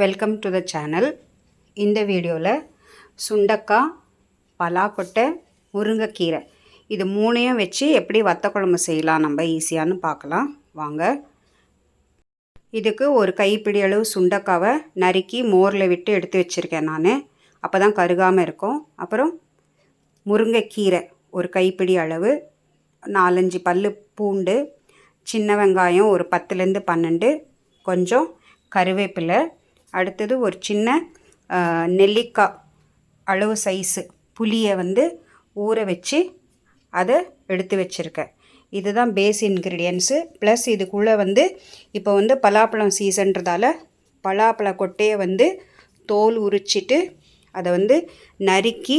Welcome to the channel இந்த வீடியோவில் சுண்டக்காய் பலாக்கொட்டை முருங்கைக்கீரை. இது மூணையும் வச்சு எப்படி வத்த குழம்பு செய்யலாம் நம்ம ஈஸியான்னு பார்க்கலாம். வாங்க. இதுக்கு ஒரு கைப்பிடி அளவு சுண்டக்காவை நறுக்கி மோரில் விட்டு எடுத்து வச்சுருக்கேன் நான். அப்போ தான் கருகாமல் இருக்கும். அப்புறம் முருங்கைக்கீரை ஒரு கைப்பிடி அளவு நாலஞ்சு பல் பூண்டு சின்ன வெங்காயம் ஒரு பத்துலேருந்து பன்னெண்டு கொஞ்சம் கருவேப்பிலை அடுத்தது ஒரு சின்ன நெல்லிக்காய் அளவு சைஸு புளியை வந்து ஊற வச்சு அதை எடுத்து வச்சுருக்கேன். இதுதான் பேஸ் இன்க்ரீடியன்ஸு ப்ளஸ் இதுக்குள்ளே வந்து இப்போ வந்து பலாப்பழம் சீசன்றதால பலாப்பழ கொட்டையை வந்து தோல் உரிச்சிட்டு அதை வந்து நறுக்கி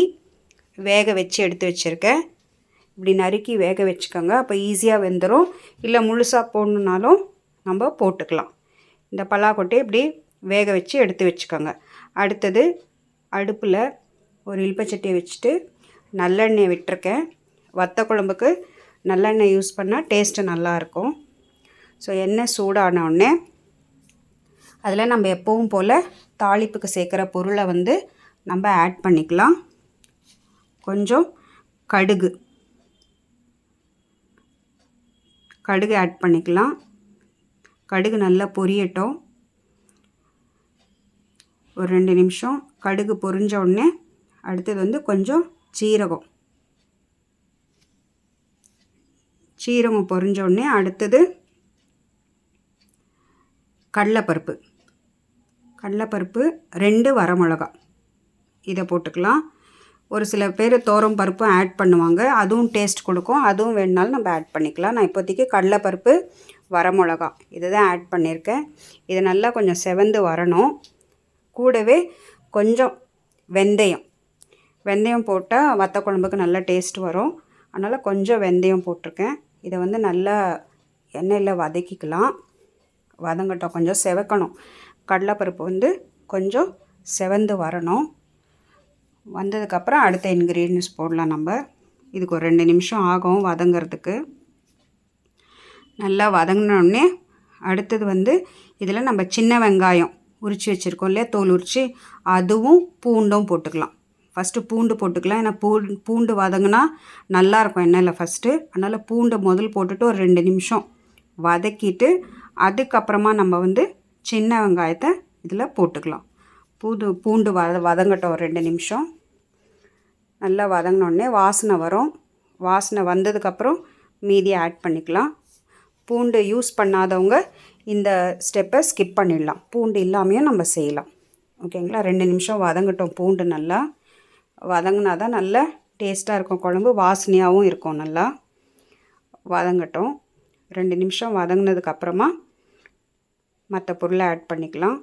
வேக வச்சு எடுத்து வச்சுருக்கேன். இப்படி நறுக்கி வேக வச்சுக்கோங்க. அப்போ ஈஸியாக வெந்துடும் இல்லை முழுசாக போடணுன்னாலும் நம்ம போட்டுக்கலாம். இந்த பலாக்கொட்டையை இப்படி வேக வச்சு எடுத்து வச்சுக்கோங்க. அடுத்தது அடுப்பில் ஒரு இல்பச்சட்டியை வச்சுட்டு நல்லெண்ணெய் விட்டுருக்கேன். வத்த குழம்புக்கு நல்லெண்ணெய் யூஸ் பண்ணால் டேஸ்ட்டு நல்லாயிருக்கும் ஸோ எண்ணெய் சூடான உடனே அதில் நம்ம எப்பவும் போல் தாளிப்புக்கு சேர்க்குற பொருளை வந்து நம்ம ஆட் பண்ணிக்கலாம். கொஞ்சம் கடுகு. கடுகு ஆட் பண்ணிக்கலாம். கடுகு நல்லா பொரியட்டும். ஒரு ரெண்டு நிமிஷம் கடுகு பொரிஞ்ச உடனே அடுத்தது வந்து கொஞ்சம் சீரகம். சீரகம் பொரிஞ்ச உடனே அடுத்தது கடலைப்பருப்பு. கடலைப்பருப்பு ரெண்டு வரமிளகா. இதை போட்டுக்கலாம். ஒரு சில பேர் தோரம் பருப்பும் ஆட் பண்ணுவாங்க. அதுவும் டேஸ்ட் கொடுக்கும். அதுவும் வேணுனாலும் நம்ம ஆட் பண்ணிக்கலாம். நான் இப்போதைக்கு கடலைப்பருப்பு வரமிளகா இதை தான் ஆட் பண்ணியிருக்கேன். இது நல்லா கொஞ்சம் செவந்து வரணும். கூடவே கொஞ்சம் வெந்தயம். வெந்தயம் போட்டால் வத்த குழம்புக்கு நல்ல டேஸ்ட் வரும். அதனால் கொஞ்சம் வெந்தயம் போட்டிருக்கேன். இதை வந்து நல்லா எண்ணெயில் வதக்கிக்கலாம். வதங்கட்டும். கொஞ்சம் செவக்கணும். கடலைப்பருப்பு வந்து கொஞ்சம் செவந்து வரணும். வந்ததுக்கப்புறம் அடுத்த இன்க்ரீடியன்ஸ் போடலாம் நம்ம. இதுக்கு ஒரு ரெண்டு நிமிஷம் ஆகும் வதங்கிறதுக்கு. நல்லா வதங்கினோடனே அடுத்தது வந்து இதில் நம்ம சின்ன வெங்காயம் உரித்து வச்சுருக்கோம் இல்லையா? தோல் உரித்து அதுவும் பூண்டும் போட்டுக்கலாம். ஃபஸ்ட்டு பூண்டு போட்டுக்கலாம். ஏன்னா பூ பூண்டு வதங்கினா நல்லாயிருக்கும் எண்ணெயில் ஃபஸ்ட்டு அதனால் பூண்டை முதல் போட்டுட்டு ஒரு ரெண்டு நிமிஷம் வதக்கிட்டு அதுக்கப்புறமா நம்ம வந்து சின்ன வெங்காயத்தை இதில் போட்டுக்கலாம். பூண்டு பூண்டு வத வதங்கட்டும் ஒரு ரெண்டு நிமிஷம். நல்லா வதங்கினோடனே வாசனை வரும். வாசனை வந்ததுக்கப்புறம் மீதியை ஆட் பண்ணிக்கலாம். பூண்டு யூஸ் பண்ணாதவங்க இந்த ஸ்டெப்பை ஸ்கிப் பண்ணிடலாம். பூண்டு இல்லாமையும் நம்ம செய்யலாம். ஓகேங்களா ரெண்டு நிமிஷம் வதங்கட்டும் பூண்டு நல்லா. வதங்கினா தான் நல்லா டேஸ்ட்டாக இருக்கும் குழம்பு வாசனையாகவும் இருக்கும் நல்லா. வதங்கட்டும். ரெண்டு நிமிஷம் வதங்கினதுக்கப்புறமா மற்ற பொருளை ஆட் பண்ணிக்கலாம்.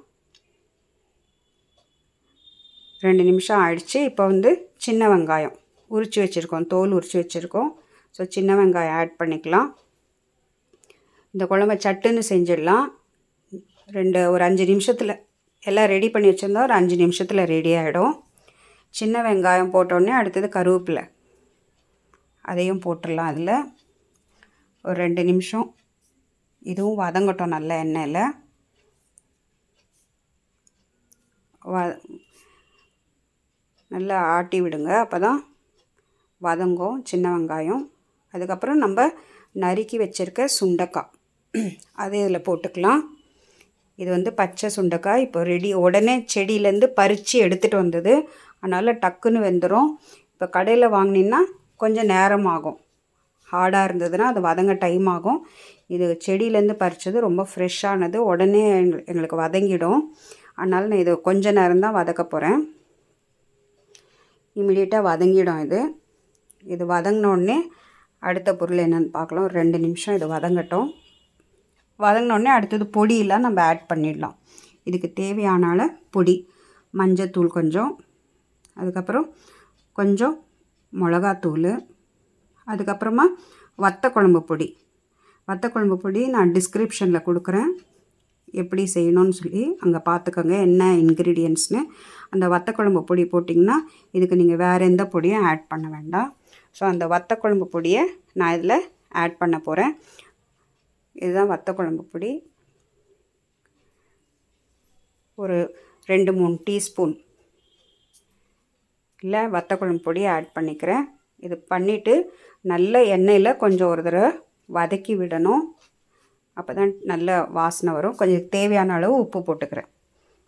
ரெண்டு நிமிஷம் ஆயிடுச்சு. இப்போ வந்து சின்ன வெங்காயம் உரித்து வச்சுருக்கோம். தோல் உரித்து வச்சுருக்கோம். ஸோ சின்ன வெங்காயம் ஆட் பண்ணிக்கலாம். இந்த குழம்ப சட்டுன்னு செஞ்சிடலாம். ரெண்டு ஒரு அஞ்சு நிமிஷத்தில். எல்லாம் ரெடி பண்ணி வச்சுருந்தா ஒரு அஞ்சு நிமிஷத்தில் ரெடி ஆகிடும் சின்ன வெங்காயம் போட்டோடனே அடுத்தது கருவேப்பிலை. அதையும் போட்டுடலாம் அதில். ஒரு ரெண்டு நிமிஷம். இதுவும் வதங்கட்டும் நல்ல எண்ணெயில். வ நல்லா ஆட்டி விடுங்க. அப்போ தான் வதங்கும் சின்ன வெங்காயம். அதுக்கப்புறம் நம்ம நறுக்கி வச்சுருக்க சுண்டைக்காய். அதே இதில் போட்டுக்கலாம். இது வந்து பச்சை சுண்டைக்காய். இப்போ ரெடி உடனே செடியிலேருந்து பறித்து எடுத்துகிட்டு வந்தது. அதனால் டக்குன்னு வெந்துடும் இப்போ கடையில் வாங்கினீங்கன்னா கொஞ்சம் நேரம் ஆகும் ஹார்டாக இருந்ததுன்னா அது வதங்க டைம் ஆகும். இது செடியிலேருந்து பறித்தது ரொம்ப ஃப்ரெஷ்ஷானது உடனே எங்களுக்கு வதங்கிடும். அதனால் நான் இது கொஞ்ச நேரம் தான் வதக்க போகிறேன் இமிடியேட்டாக வதங்கிடும் இது. இது வதங்கினோடனே அடுத்த பொருள் என்னென்னு பார்க்கலாம். ரெண்டு நிமிஷம் இது வதங்கட்டும். வதங்கினோடனே அடுத்தது பொடியெல்லாம் நம்ம ஆட் பண்ணிடலாம். இதுக்கு தேவையான பொடி மஞ்சத்தூள் கொஞ்சம் அதுக்கப்புறம் கொஞ்சம் மிளகாத்தூள் அதுக்கப்புறமா வத்த குழம்பு பொடி. வத்த குழம்பு பொடி நான் டிஸ்கிரிப்ஷனில் கொடுக்குறேன். எப்படி செய்யணும்னு சொல்லி அங்கே பார்த்துக்கோங்க என்ன இன்க்ரீடியன்ட்ஸ்னு அந்த வத்த குழம்பு பொடி போட்டிங்கன்னா இதுக்கு நீங்கள் வேறு எந்த பொடியும் ஆட் பண்ண வேண்டாம். ஸோ அந்த வத்த குழம்பு பொடியை நான் இதில் ஆட் பண்ண போகிறேன் இதுதான் வத்த குழம்பு பொடி. ஒரு ரெண்டு மூணு டீஸ்பூன் இல்லை வத்தக்குழம்பு பொடி ஆட் பண்ணிக்கிறேன். இது பண்ணிவிட்டு நல்ல எண்ணெயில் கொஞ்சம் ஒரு தடவை வதக்கி விடணும். அப்போ தான் நல்ல வாசனை வரும். கொஞ்சம் தேவையான அளவு உப்பு போட்டுக்கிறேன்.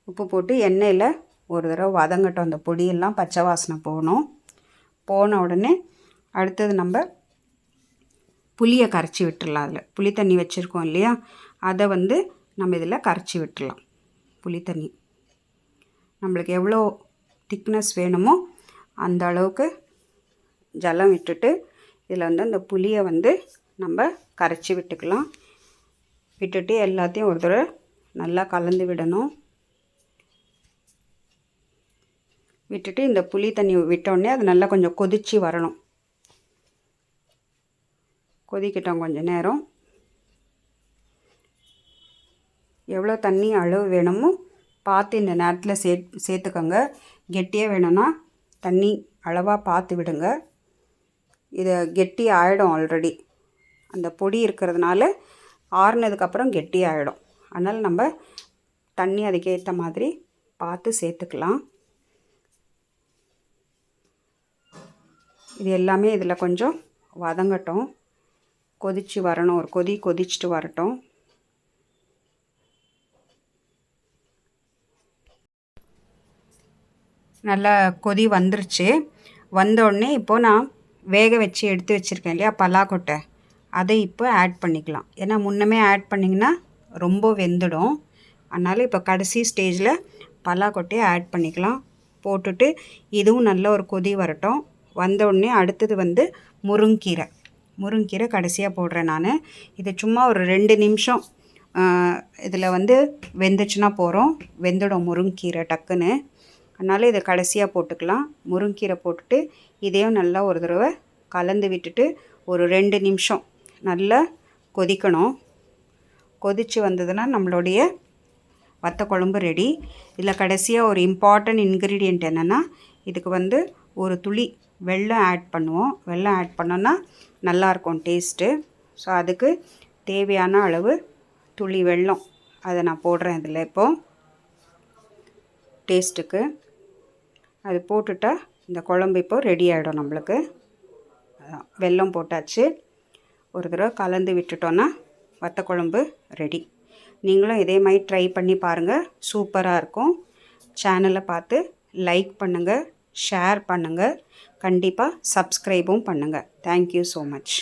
உப்பு போட்டு எண்ணெயில் ஒரு தடவை வதங்கட்டும். அந்த பொடியெல்லாம் பச்சை வாசனை போகணும். போன உடனே அடுத்தது நம்ம புளியை கரைச்சி விட்டுடலாம் அதில். புளி தண்ணி வச்சுருக்கோம் இல்லையா? அதை வந்து நம்ம இதில் கரைச்சி விட்டுடலாம் புளி தண்ணி. நம்மளுக்கு எவ்வளோ திக்னஸ் வேணுமோ அந்த அளவுக்கு ஜலம் விட்டுட்டு இதில் வந்து அந்த புளியை வந்து நம்ம கரைச்சி விட்டுக்கலாம். விட்டுட்டு எல்லாத்தையும் ஒரு தடவை நல்லா கலந்து விடணும். விட்டுட்டு இந்த புளி தண்ணி விட்டோடனே அது நல்லா கொஞ்சம் கொதித்து வரணும். கொதிக்கிட்டோம் கொஞ்சம் நேரம். எவ்வளோ தண்ணி அளவு வேணுமோ பார்த்து இந்த நேரத்தில் சே சேர்த்துக்கோங்க. கெட்டியாக வேணும்னா தண்ணி அளவாக பார்த்து விடுங்க. இதை கெட்டி ஆகிடும் ஆல்ரெடி அந்த பொடி இருக்கிறதுனால ஆறுனதுக்கப்புறம் கெட்டி ஆகிடும் அதனால் நம்ம தண்ணி அதுக்கேற்ற மாதிரி பார்த்து சேர்த்துக்கலாம். இது எல்லாமே இதில் கொஞ்சம் வதங்கட்டும். கொதித்து வரணும் ஒரு கொதி கொதிச்சுட்டு வரட்டும். நல்லா கொதி வந்துருச்சு. வந்தோடனே இப்போது நான் வேக வச்சு எடுத்து வச்சுருக்கேன் இல்லையா பலாக்கொட்டை அதை இப்போ ஆட் பண்ணிக்கலாம். ஏன்னா முன்னமே ஆட் பண்ணிங்கன்னா ரொம்ப வெந்துடும். அதனால் இப்போ கடைசி ஸ்டேஜில் பலாக்கொட்டையை ஆட் பண்ணிக்கலாம். போட்டுட்டு இதுவும் நல்ல ஒரு கொதி வரட்டும். வந்தோடனே அடுத்தது வந்து முருங்கீரை. முருங்கீரை கடைசியாக போடுறேன் நான். இது சும்மா ஒரு ரெண்டு நிமிஷம் இதில் வந்து வெந்துச்சுன்னா போகிறோம் வெந்துடும் முருங்கீரை டக்குன்னு. அதனால் இதை கடைசியாக போட்டுக்கலாம். முருங்கீரை போட்டுட்டு இதையும் நல்லா ஒரு தடவை கலந்து விட்டுட்டு ஒரு ரெண்டு நிமிஷம் நல்லா கொதிக்கணும். கொதித்து வந்ததுன்னா நம்மளுடைய வத்த குழம்பு ரெடி. இதில் கடைசியாக ஒரு இம்பார்ட்டன்ட் இன்க்ரீடியண்ட் என்னென்னா இதுக்கு வந்து ஒரு துளி வெல்லம் ஆட் பண்ணுவோம். வெல்லம் ஆட் பண்ணோன்னா நல்லாயிருக்கும் டேஸ்ட்டு ஸோ அதுக்கு தேவையான அளவு துளி வெல்லம். அதை நான் போடுறேன் இதில் இப்போது டேஸ்ட்டுக்கு அது போட்டுட்டா இந்த குழம்பு இப்போது ரெடி ஆகிடும் நம்மளுக்கு. வெல்லம் போட்டாச்சு. ஒரு தடவை கலந்து விட்டுட்டோன்னா வத்த குழம்பு ரெடி நீங்களும் இதே மாதிரி ட்ரை பண்ணி பாருங்கள் சூப்பராக இருக்கும். சேனலை பார்த்து லைக் பண்ணுங்கள் ஷேர் பண்ணுங்கள் கண்டிப்பாக சப்ஸ்கிரைபும் பண்ணுங்கள் தேங்க்யூ ஸோ மச்